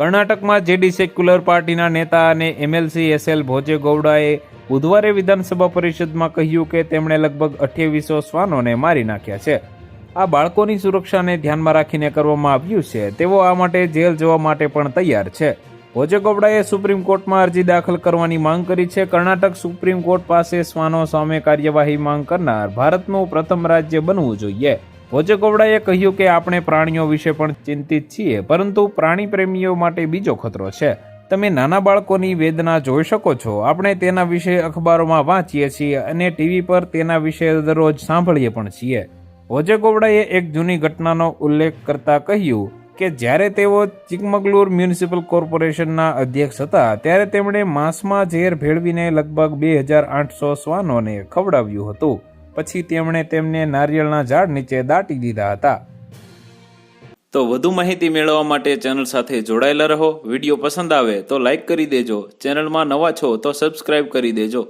કર્ણાટકમાં JD secular પાર્ટીના નેતા અને એમએલસી એસએલ ભોજે ગૌડાએ બુધવારે વિધાનસભા પરિષદમાં કહ્યું કે તેમણે લગભગ અઠ્યાવીસો શ્વાનોને મારી નાખ્યા છે. આ બાળકોની સુરક્ષાને ધ્યાનમાં રાખીને કરવામાં આવ્યું છે. તેઓ આ માટે જેલ જવા માટે પણ તૈયાર છે. ભોજે ગૌડાએ સુપ્રીમ કોર્ટમાં અરજી દાખલ કરવાની માંગ કરી છે. કર્ણાટક સુપ્રીમ કોર્ટ પાસે શ્વાનો સામે કાર્યવાહી માંગ કરનાર ભારતનું પ્રથમ રાજ્ય બનવું જોઈએ. ગૌડાએ કહ્યું કે આપણે પ્રાણીઓ વિશે પણ ચિંતિત છીએ, પરંતુ પ્રાણી પ્રેમીઓ માટે બીજો ખતરો છે. તમે નાના બાળકોની વેદના જોઈ શકો છો. આપણે તેના વિશે અખબારોમાં વાંચીએ છીએ અને ટીવી પર તેના વિશે દરરોજ સાંભળીએ પણ છીએ. ગૌડાએ એક જૂની ઘટનાનો ઉલ્લેખ કરતા કહ્યું કે જ્યારે તેઓ ચિકમગલુર મ્યુનિસિપલ કોર્પોરેશનના અધ્યક્ષ હતા, ત્યારે તેમણે માંસમાં ઝેર ભેળવીને લગભગ બે હજાર આઠસો શ્વાનોને ખવડાવ્યું હતું. પછી તેમણે તેમને નારિયેળના ઝાડ નીચે દાટી દીધા હતા. તો વધુ માહિતી મેળવવા માટે ચેનલ સાથે જોડાયેલા રહો. વીડિયો પસંદ આવે તો લાઈક કરી દેજો. ચેનલમાં નવા છો તો સબસ્ક્રાઇબ કરી દેજો.